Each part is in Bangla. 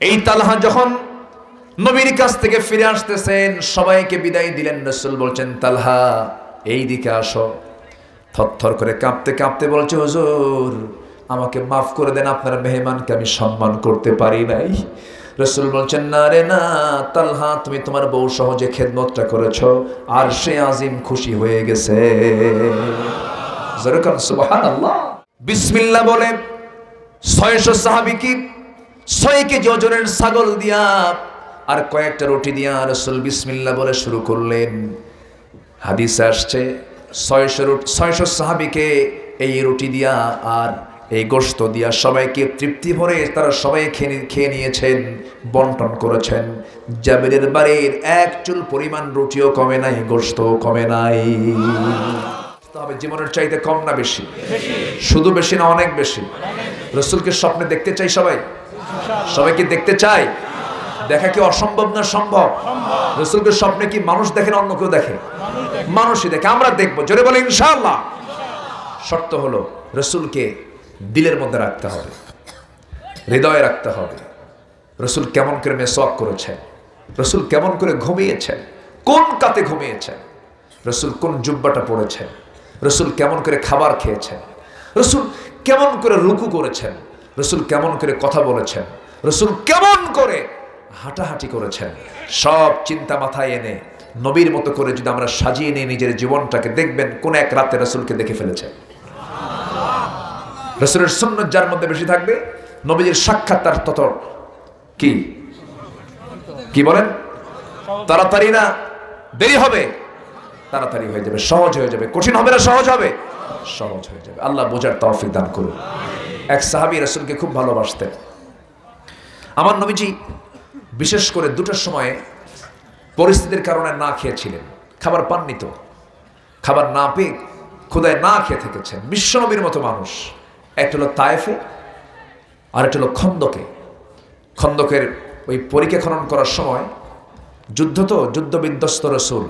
এই তালহা যখন নবীর কাছ থেকে ফিরে আসতেছেন, সবাইকে বিদায় দিলেন, রসুল বলছেন, তালহা, এই দিকে আসো। থরথর করে কাঁপতে কাঁপতে বলছে, হুজুর, আমাকে মাফ করে দেন, আপনার মেহমানকে আমি সম্মান করতে পারি নাই। রসুল বলছেন, না রে, না, তালহা, তুমি তোমার বউ সহজে খেদমতটা করেছ, আর সে আজিম খুশি হয়ে গেছে। বিসমিল্লাহ বলে, ছয়শো সাহাবিকি ছয় কেজি ওজনের ছাগল দিয়া আর কয়েকটা রুটি দিয়া রসুল বিসমিল্লা বলে শুরু করলেন। হাদিস আসছে ছয়শো রুটি ছয়শো সাহাবিকে এই রুটি দিয়া আর এই গোস্ত দিয়া সবাইকে তৃপ্তি ভরে তারা সবাই খেয়ে খেয়ে নিয়েছেন বন্টন করেছেন। জাবেরের বাড়ির এক চুল পরিমাণ রুটিও কমে নাই গোস্তও কমে নাই। তবে জীবনের চাইতে কম না বেশি। শুধু বেশি না অনেক বেশি। রসুলকে স্বপ্নে দেখতে চাই সবাই। সবাইকে দেখতে চাই। দেখা কি অসম্ভব না সম্ভব? রসুলকে স্বপ্নে কি মানুষ দেখে অন্য কেউ দেখে? মানুষই দেখে, আমরা দেখব। জোরে বলে ইনশাআল্লাহ। শর্ত হলো, রসুলকে দিলের মধ্যে রাখতে হবে। হৃদয়ে রাখতে হবে। রসুল কেমন করে মেসওয়াক করেছেন? রসুল কেমন করে ঘুমিয়েছেন? কোন কাতে ঘুমিয়েছেন? রসুল কোন জুব্বাটা পড়েছেন? রসুল কেমন করে খাবার খেয়েছেন? রসুল কেমন করে রুকু করেছেন? রসুল কেমন করে কথা বলেছেন? রসুল কেমন করে হাঁটাহাঁটি করেছেন? সব চিন্তা মাথায় এনে, নবীর মতো করে যদি আমরা সাজিয়ে নিয়ে নিজের জীবনটাকে, দেখবেন কোন এক রাতে রসুলকে দেখে ফেলেছেন রসুলের সুন্নত যার মধ্যে বেশি থাকবে? নবীজির সাক্ষাৎ তার তত কি? কি বলেন? তাড়াতাড়ি না, দেরি হবে। তাড়াতাড়ি হয়ে যাবে, সহজ হয়ে যাবে। কঠিন হবে না, সহজ হবে। সহজ হয়ে যাবে। আল্লাহ বোঝার তৌফিক দান করুন। এক সাহাবী রসুলকে খুব ভালোবাসতেন। আমার নবীজি বিশেষ করে দুটোর সময়ে পরিস্থিতির কারণে না খেয়েছিলেন। খাবার পাননি তো। খাবার না পেয়ে ক্ষুদায় না খেয়ে থেকেছেন। বিশ্বনবীর মতো মানুষ। একটা হলো তায়েফে আর একটা হলো খন্দকে। খন্দকের ওই পরীক্ষা খনন করার সময় যুদ্ধ তো যুদ্ধ বিধ্বস্ত রসুল।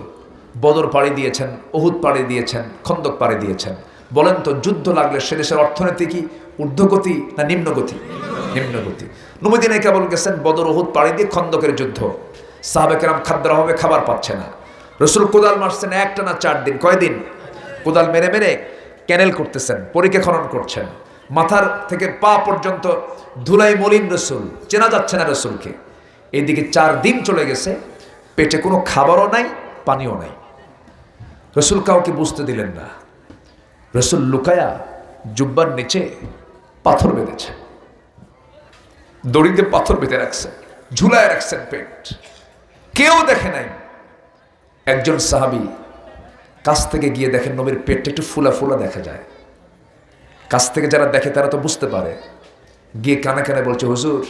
বদর পাড়ি দিয়েছেন অহুদ পাড়ি দিয়েছেন, খন্দক পাড়ি দিয়েছেন। বলেন তো, যুদ্ধ লাগলে সে দেশের অর্থনীতি কি? ঊর্ধ্বগতি না নিম্নগতি? নিম্নগতি। নবদিনে কেবল গেছেন বদর অহুদ পাড়ি দিয়ে খন্দকের যুদ্ধ। সাহাবেকেরাম খাদ্যের অভাবে খাবার পাচ্ছে না। রসুল কোদাল মারছেন একটা না চার দিন। কয়দিন? কোদাল মেরে মেরে ক্যানেল করতেছেন পরীক্ষা খনন করছেন। মাথার থেকে পা পর্যন্ত ধুলাই মলিন রসুল, চেনা যাচ্ছে না রসুলকে। এদিকে চার দিন চলে গেছে, পেটে কোনো খাবারও নাই, পানিও নাই। রসুল কাউকে বুঝতে দিলেন না। রসুল লুকায়া জুব্বার নিচে পাথর বেঁধেছে। দড়িতে পাথর বেঁধে রাখছেন ঝুলায় রাখছেন পেট কেউ দেখে নাই। একজন সাহাবি কাছ থেকে গিয়ে দেখেন নবীর পেটটা একটু ফুলা ফুলা দেখা যায়। কাছ থেকে যারা দেখে তারা তো বুঝতে পারে। গিয়ে কানে কানে বলছে, হুজুর,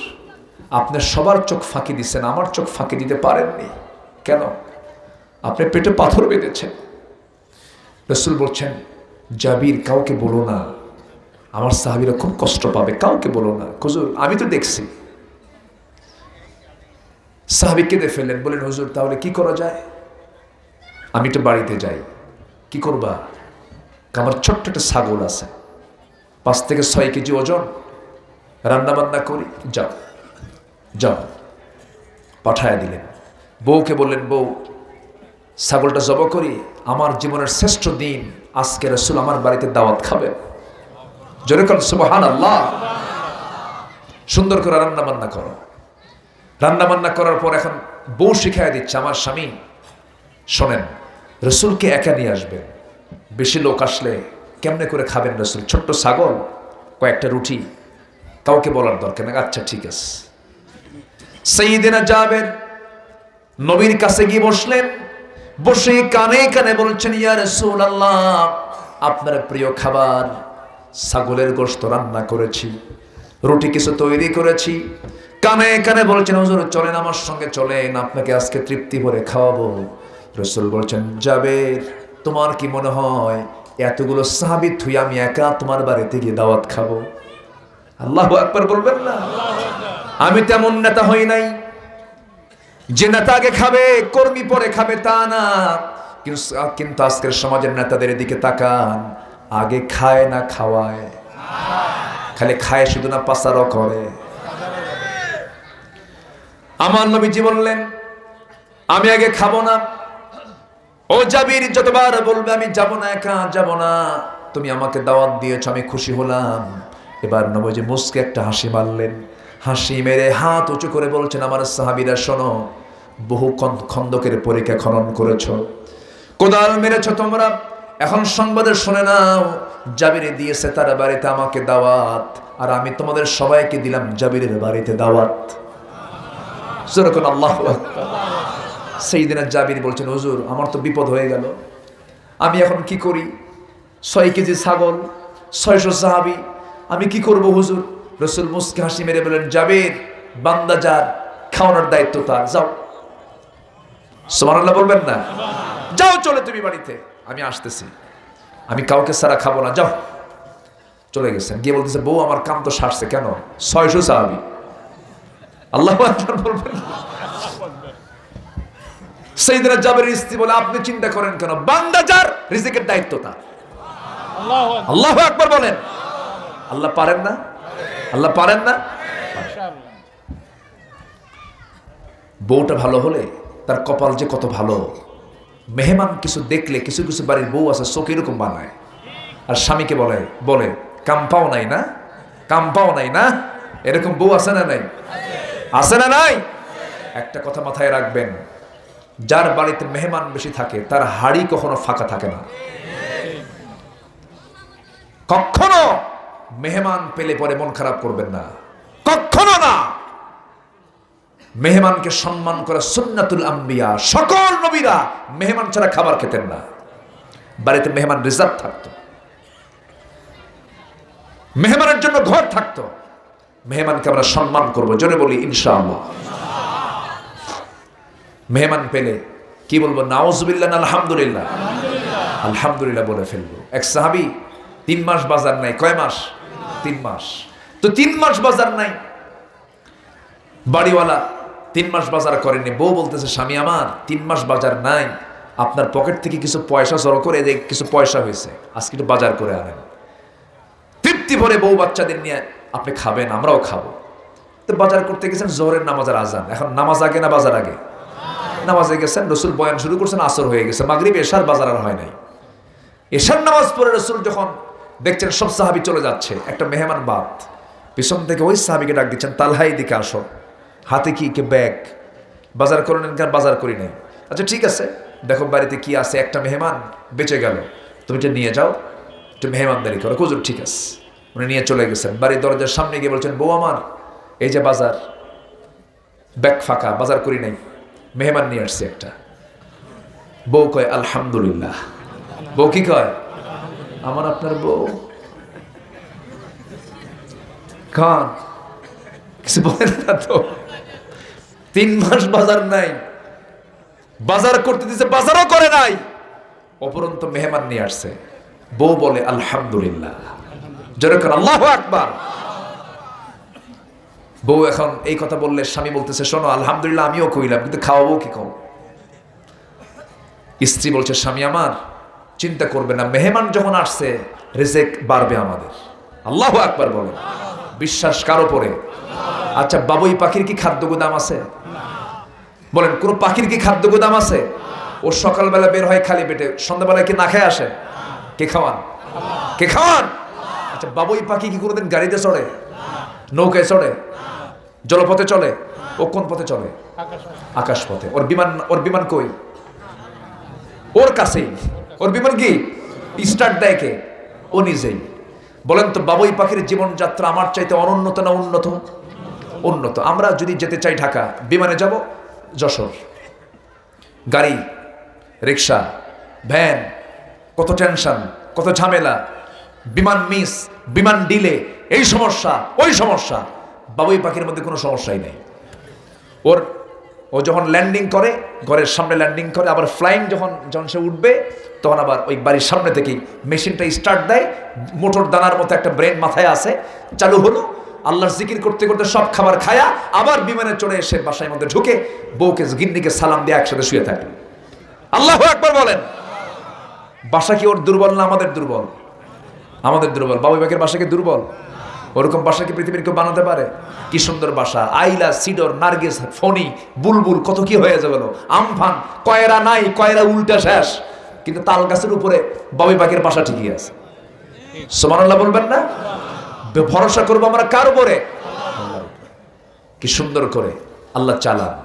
আপনি সবার চোখ ফাঁকি দিচ্ছেন, আমার চোখ ফাঁকি দিতে পারেননি। কেন? আপনি পেটে পাথর বেঁধেছেন। রসুল বলছেন, জাবির কাউকে বলো না আমার সাহাবিরা খুব কষ্ট পাবে, কাউকে বলো না। হুজুর, আমি তো দেখছি। সাহাবি কেঁদে ফেললেন বলেন হুজুর, তাহলে কি করা যায়? আমি তো বাড়িতে যাই। কি করবা? আমার ছোট্ট একটা ছাগল আছে। পাঁচ থেকে ছয় কেজি ওজন। রান্না বান্না করি, যাও। যাও। পাঠায় দিলেন। বউকে বললেন, বউ, ছাগলটা জব করি। আমার জীবনের শ্রেষ্ঠ দিন, আজকে রসুল আমার বাড়িতে দাওয়াত খাবেন। যেরকম সুবহান আল্লাহ সুন্দর করে রান্না বান্না করো। রান্না বান্না করার পর এখন বউ শিখাই দিচ্ছে, আমার স্বামী, শোনেন, রসুলকে একা নিয়ে আসবেন। বেশি লোক আসলে কেমনে করে খাবেন রসুল? ছোট্ট ছাগল, কয়েকটা রুটি, কাউকে বলার দরকার না আচ্ছা ঠিক আছে। সেইদিনা যাবেন নবীর কাছে গিয়ে বসলেন। বসে কানে কানে বলছেন, ইয়া রসুল আল্লাহ আপনার প্রিয় খাবার ছাগলের গোস্ত রান্না করেছি, রুটি কিছু তৈরি করেছি। কানে কানে বলছেন, হুজুর, চলেন আমার সঙ্গে, চলেন, আপনাকে আজকে তৃপ্তি ভরে খাওয়াবো। রসুল বলছেন, যাবে, তোমার কি মনে হয়, এতগুলো সাহাবি থুই আমি একা তোমার বাড়িতে গিয়ে দাওয়াত খাব? আল্লাহ একবার বলবেন না। আমি তেমন নেতা হই নাই। যে নেতা আগে খাবে, কর্মী পরে খাবে তা না। কিন্তু কিন্তু আজকের সমাজের নেতাদের দিকে তাকান। আগে খায় না খাওয়ায়। খালি খায় শুধু না পাচারও করে। আমার নবীজি বললেন, আমি আগে খাব না। ও জাবির, যতবার বলবে আমি যাব না, একা যাব না। তুমি আমাকে দাওয়াত দিয়েছ, আমি খুশি হলাম। এবার নবজি মুসকে একটা হাসি মারলেন। হাসি মেরে হাত উঁচু করে বলছেন, আমার সাহাবিরা, শোনো, বহু খন্দকের পরীক্ষা খনন করেছ। কোদাল মেরেছ তোমরা এখন সংবাদে শুনে নাও, জাবিরে দিয়েছে তার বাড়িতে আমাকে দাওয়াত, আর আমি তোমাদের সবাইকে দিলাম জাবিরের বাড়িতে দাওয়াত। যেরকম আল্লাহ সেই দিনের জাবির বলছেন, হুজুর, আমার তো বিপদ হয়ে গেল। আমি এখন কি করি? ছয় কেজি ছাগল, ছয়শো সাহাবি, আমি কি করব হুজুর? রসুল মুসকে হাসি মেরে বলেন জাবির, বান্দা যার, খাওয়ানোর দায়িত্ব তার, যাও। সোমানাল্লাহ বলবেন না? যাও চলে তুমি বাড়িতে। আমি আসতেছি। আমি কাউকে সারা খাব না। যাও। চলে গেছেন। গিয়ে বলতেছে, বউ, আমার কাম তো সারছে। কেন? ছয়শো সাহাবি। আল্লাহ বলবেন। সেইদিনা জাবের স্ত্রী বলে, আপনি চিন্তা করেন কেন? বান্দা যার রিজিকের দায়িত্ব তার। আল্লাহ আকবার বলেন। আল্লাহ পারেন না? আল্লাহ পারেন না? বউটা ভালো হলে তার কপাল যে কত ভালো। মেহমান কিছু দেখলে, কিছু কিছু বাড়ির বউ আছে, চোখ এরকম বানায়। আর স্বামীকে বলে বলে, কাম পাও নাই না? কাম পাও নাই না? এরকম বউ আছে না নাই? আছে না নাই? একটা কথা মাথায় রাখবেন, যার বাড়িতে মেহমান বেশি থাকে, তার হাড়ি কখনো ফাঁকা থাকে না। কখনো মেহমান পেলে পরে মন খারাপ করবেন না। মেহমানকে সম্মান করা সুন্নাতুল আম্বিয়া, সকল নবীরা মেহমান ছাড়া খাবার খেতেন না। বাড়িতে মেহমান রিজার্ভ থাকতো। মেহমানের জন্য ঘর থাকতো। মেহমানকে আমরা সম্মান করব, জোরে বলি, ইনশাআল্লাহ। মেহমান পেলে কি বলব নাওজবিল্লাহ না, আলহামদুলিল্লাহ। আলহামদুলিল্লাহ বলে ফেলব। এক সাহাবি তিন মাস বাজার নাই, কয় মাস? তিন মাস। তো তিন মাস বাজার নাই। বাড়িওয়ালা তিন মাস বাজার করেনি বউ বলতেছে, স্বামী আমার, তিন মাস বাজার নাই। আপনার পকেট থেকে কিছু পয়সা জড়ো করে যে কিছু পয়সা হয়েছে। আজকে একটু বাজার করে আনেন। তৃপ্তি ভরে বউ বাচ্চাদের নিয়ে, আপনি খাবেন, আমরাও খাব। তো বাজার করতে গেছেন জোহরের নামাজের আজান। এখন নামাজ আগে না বাজার আগে? নামাজে গেছেন, রসুল বয়ান শুরু করছেন, আসর হয়ে গেছে। মাগরিব, এশার বাজার আর হয় নাই। এশার নামাজ পড়ে রসুল যখন দেখছেন সব সাহাবি চলে যাচ্ছে, একটা মেহমান বাদ, পিছন থেকে ওই সাহাবিকে ডাক দিচ্ছেন তালহাই দিকে আসো। হাতে কি কে ব্যাগ? বাজার করে নেন কেন বাজার করি নাই। আচ্ছা ঠিক আছে। দেখো বাড়িতে কি আছে? একটা মেহমান বেঁচে গেল। তুমি এটা নিয়ে যাও। একটু মেহমানদারি করো। কুজুর ঠিক আছে। উনি নিয়ে চলে গেছেন। বাড়ির দরজার সামনে গিয়ে বলছেন, বউ আমার, এই যে বাজার, ব্যাগ ফাঁকা, বাজার করি নাই। মেহমান নিয়ে আসছে একটা। বউ কয়, আলহামদুলিল্লাহ। বউ কি কয়? আমার আপনার বউ। খান কিছু বলেন না তো। তিন মাস বাজার নাই। বাজার করতে দিছে, বাজারও করে নাই। অপরন্ত মেহমান নিয়ে আসছে। বউ বলে, আলহামদুলিল্লাহ। যেরকম আল্লাহ বউ এখন এই কথা বললে, স্বামী বলতেছে, শোনো, আলহামদুলিল্লাহ আমিও কইলাম, কিন্তু খাওয়াবো কি খাও স্ত্রী বলছে, স্বামী আমার, চিন্তা করবে না, মেহমান যখন আসছে, রেজেক বাড়বে আমাদের। আল্লাহ আকবার বলেন বিশ্বাস কারও পরে আচ্ছা বাবুই পাখির কি খাদ্য গুদাম আছে? বলেন, কোন পাখির কি খাদ্য গুদাম আছে? ও সকালবেলা বের হয় খালি পেটে, সন্ধ্যাবেলায় কি না খেয়ে আসে? কে খাওয়ান? কে খাওয়ান? আচ্ছা বাবুই পাখি কি কোনোদিন গাড়িতে চড়ে? নৌকায় চড়ে? জলপথে চলে ও কোন পথে চলে আকাশ আকাশ পথে ওর বিমান ওর বিমান কই? ওর কাছেই। ওর বিমান কি? স্টার্ট দেয় কে? ও নিজেই। বলেন তো বাবুই পাখির জীবনযাত্রা আমার চাইতে অনুন্নত না উন্নত? উন্নত। আমরা যদি যেতে চাই ঢাকা, বিমানে যাব যশোর। গাড়ি, রিক্সা, ভ্যান, কত টেনশন, কত ঝামেলা, বিমান মিস, বিমান ডিলে, এই সমস্যা, ওই সমস্যা। বাবুই পাখির মধ্যে কোনো সমস্যাই নেই। ওর, ও যখন ল্যান্ডিং করে, ঘরের সামনে ল্যান্ডিং করে, আবার ফ্লাইং যখন যখন সে উঠবে, তখন আবার ওই বাড়ির সামনে থেকেই মেশিনটা স্টার্ট দেয়, মোটর দানার মতো একটা ব্রেন মাথায় আসে, চালু হলো আল্লাহর জিকির করতে করতে সব খাবার খায়া আবার বিমানে চড়ে এসে বাসায় মধ্যে ঢুকে বউকে গিন্নিকে সালাম দিয়ে একসাথে শুয়ে থাকে। আল্লাহ একবার বলেন, বাসা কি ওর দুর্বল না আমাদের দুর্বল? আমাদের দুর্বল। বাবু বাকের বাসা কি দুর্বল? ওরকম বাসা কি পৃথিবীর কেউ বানাতে পারে? কি সুন্দর বাসা। আইলা, সিডর, নার্গিস, ফণি, বুলবুল, কত কি হয়ে যাবে আমফান, কয়রা নাই, কয়রা উল্টা শেষ। কিন্তু তাল গাছের উপরে ববি পাখির বাসা ঠিকই আছে। সোমানাল্লাহ বলবেন না? ভরসা করব আমরা কার উপরে? কি সুন্দর করে আল্লাহ চালান।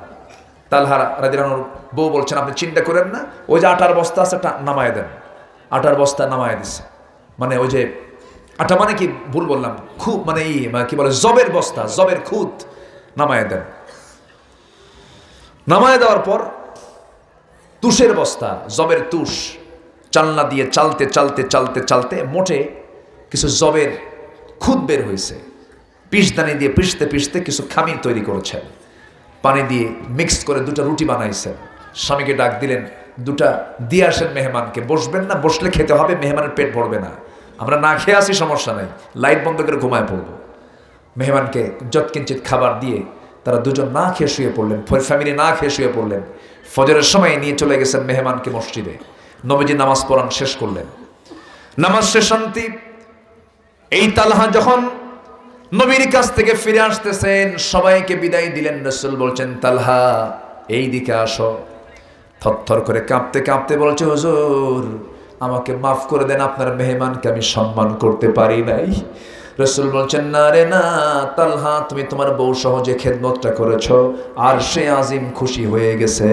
তালহার রাজিরানুর বউ বলছেন, আপনি চিন্তা করেন না, ওই যে আটার বস্তা আছে নামায় দেন। আটার বস্তা নামায় দিছে। মানে ওই যে, আটা মানে কি? ভুল বললাম। খুব মানে ই মানে কি বলে? জবের বস্তা, জবের খুদ নামায় দেন। নামায় দেওয়ার পর তুষের বস্তা, জবের তুষ, চালনা দিয়ে চালতে চালতে চালতে চালতে, মোটে কিছু জবের খুদ বের হয়েছে। পিসদানি দিয়ে পিষতে পিষতে কিছু খামির তৈরি করেছেন। পানি দিয়ে মিক্স করে দুটো রুটি বানাইছেন। স্বামীকে ডাক দিলেন, দুটা দিয়ে আসেন মেহমানকে। বসবেন না, বসলে খেতে হবে, মেহমানের পেট ভরবে না। আমরা না খেয়ে আসি সমস্যা নাই। লাইট বন্ধ করে ঘুমায় পড়ব। মেহমানকে যৎকিঞ্চিত খাবার দিয়ে তারা দুজন না খেয়ে শুয়ে পড়লেন ফ্যামিলি না খেয়ে শুয়ে পড়লেন। ফজরের সময় নিয়ে চলে গেছেন মেহমানকে মসজিদে। নবীজি নামাজ পড়ান শেষ করলেন। নামাজ শেষ শান্তি এই তালহা যখন নবীর কাছ থেকে ফিরে আসতেছেন, সবাইকে বিদায় দিলেন, রসুল বলছেন, তালহা, এই দিকে আসো। থরথর করে কাঁপতে কাঁপতে বলছে, হুজুর, আমাকে মাফ করে দেন, আপনার মেহমানকে আমি সম্মান করতে পারি নাই। রসুল বলছেন, না রে, না, তালহা, তুমি তোমার বউ সহজে খেদমতটা করেছ, আর সে আজিম খুশি হয়ে গেছে।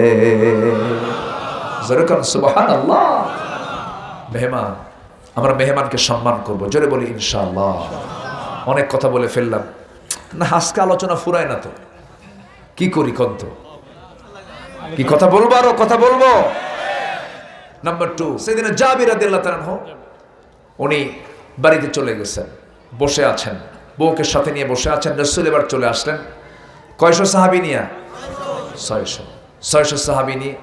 মেহমান আমরা মেহমানকে সম্মান করব। জোরে বলি, ইনশাআল্লাহ। অনেক কথা বলে ফেললাম। না, আজকে আলোচনা ফুরায় না তো। কি করি কন্ত? কি কথা বলব আরও কথা বলব? নাম্বার টু সেদিনে জাবির আদিল্লাহ তালানহ উনি বাড়িতে চলে গেছেন, বসে আছেন। বউকে সাথে নিয়ে বসে আছেন, রসুল এবার চলে আসলেন। কয়শো সাহাবি নিয়া? ছয়শো। ছয়শো সাহাবি নিয়ে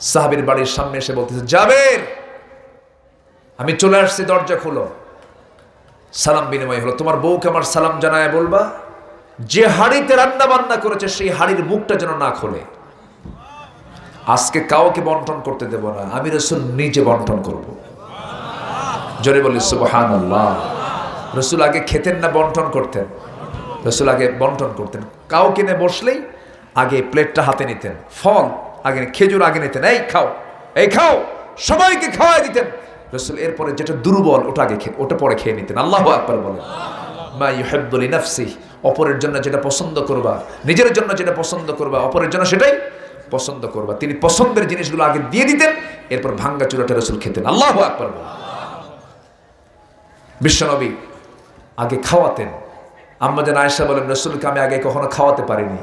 সাহাবির বাড়ির সামনে এসে বলতেছে, জাবের! আমি চলে আসছি, দরজা খুলো। সালাম বিনিময় হলো। তোমার বউকে আমার সালাম জানায় বলবা, যে হাড়িতে রান্না বান্না করেছে, সেই হাড়ির মুখটা যেন না খোলে। আজকে কাউকে বন্টন করতে দেব না, আমি রসুল নিজে বন্টন করব। জোরে বলি সুবহান আল্লাহ রসুল আগে খেতেন না বন্টন করতেন? রসুল আগে বন্টন করতেন। কাউ কিনে বসলেই আগে প্লেটটা হাতে নিতেন। ফল আগে, খেজুর আগে নিতেন। এই খাও এই খাও, সবাইকে খাওয়াই দিতেন। রসুল, এরপরে যেটা দুর্বল, ওটা আগে খেয়ে, ওটা পরে খেয়ে নিতেন। আল্লাহ আকবার বলেন। মা ইউহিব্বুল নাফসি অপরের জন্য যেটা পছন্দ করবা, নিজের জন্য যেটা পছন্দ করবা, অপরের জন্য সেটাই পছন্দ করবা। তিনি পছন্দের জিনিসগুলো আগে দিয়ে দিতেন, এরপর ভাঙ্গা চুরাটা রসুল খেতেন। আল্লাহ আকবার বলেন। বিশ্বনবী আগে খাওয়াতেন। আম্মা যেন আয়সা বলেন, রসুলকে আমি আগে কখনো খাওয়াতে পারিনি।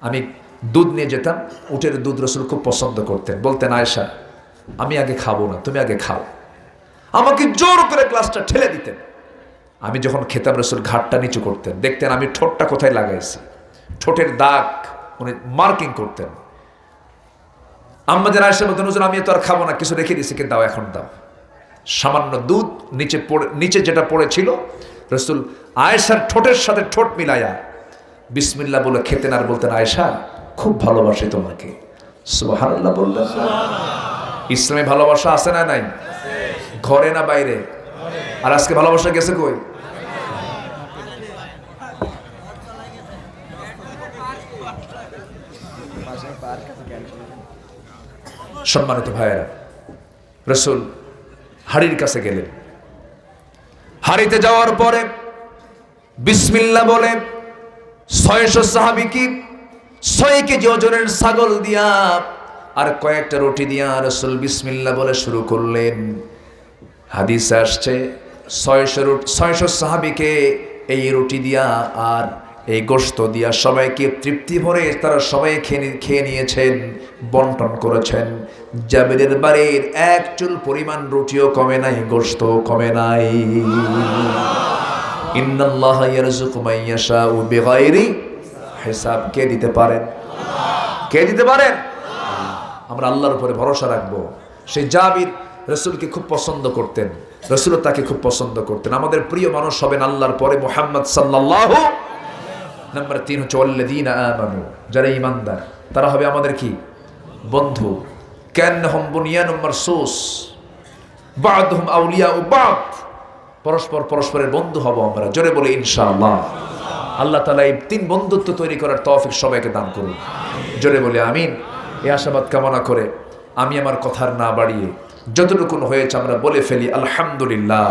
আমি দুধ নিয়ে যেতাম, উটের দুধ রসুল খুব পছন্দ করতেন। বলতেন আয়সা আমি আগে খাব না, তুমি আগে খাও। আমাকে জোর করে গ্লাসটা ঠেলে দিতেন। আমি যখন খেতাম রসুল ঘাটটা নিচু করতেন, দেখতেন আমি ঠোঁটটা কোথায় লাগাইছি। ঠোঁটের দাগ উনি মার্কিং করতেন। আম্মা যেন আয়সা বলতেন, হুজুর, আমি তো আর খাব না, কিছু রেখে দিছি, কিন্তু দাও, এখন দাও। সামান্য দুধ নিচে পড়ে, নিচে যেটা পড়েছিল, রসুল আয়েশার ঠোঁটের সাথে ঠোঁট মিলায়া বিসমিল্লা বলে খেতেন আর বলতেন, আয়েশা, খুব ভালোবাসে তোমাকে। সুবহানাল্লাহ বললেন? ইসলামে ভালোবাসা আছে না নাই? ঘরে না বাইরে? আর আজকে ভালোবাসা গেছে কই? সম্মানিত ভাইয়েরা, রসুল হাড়ির কাছে গেলেন। হাড়িতে যাওয়ার পরে বিসমিল্লা বলে, ছয়শো সাহাবি কি? ছয় কেজি ওজনের ছাগল দিয়া আর কয়েকটা রুটি দিয়া রসুল বিসমিল্লা বলে শুরু করলেন। হাদিস আসছে, ছয়শো রুটি, ছয়শো সাহাবিকে এই রুটি দিয়া আর এই গোস্ত দিয়া সবাইকে তৃপ্তি ভরে তারা সবাই খেয়ে খেয়ে নিয়েছেন, বন্টন করেছেন। জাবেরের বাড়ির এক চুল পরিমাণ রুটিও কমে নাই গোস্ত কমে নাই। হিসাব। কে দিতে পারেন কে দিতে পারেন আমরা আল্লাহর উপরে ভরসা রাখব। সেই জাবির রসুলকে খুব পছন্দ করতেন। রসুল তাকে খুব পছন্দ করতেন। আমাদের প্রিয় মানুষ হবেন আল্লাহর পরে মোহাম্মদ সাল্লাল্লাহু নাম্বার তিন হচ্ছে অল্লাদিন আমানু যারা ইমানদার তারা হবে আমাদের কি? বন্ধু। কেন হম বুনিয়া নম্বর সোস বাদহুম আউলিয়া ও বাদ। পরস্পর পরস্পরের বন্ধু হব আমরা। জোরে বলে, ইনশাআল্লাহ। আল্লাহ তালা এই তিন বন্ধুত্ব তৈরি করার তফিক সবাইকে দান করুন। জোরে বলে, আমিন। এই আশাবাদ কামনা করে আমি আমার কথার না বাড়িয়ে যতটুকুন হয়েছে আমরা বলে ফেলি আলহামদুলিল্লাহ।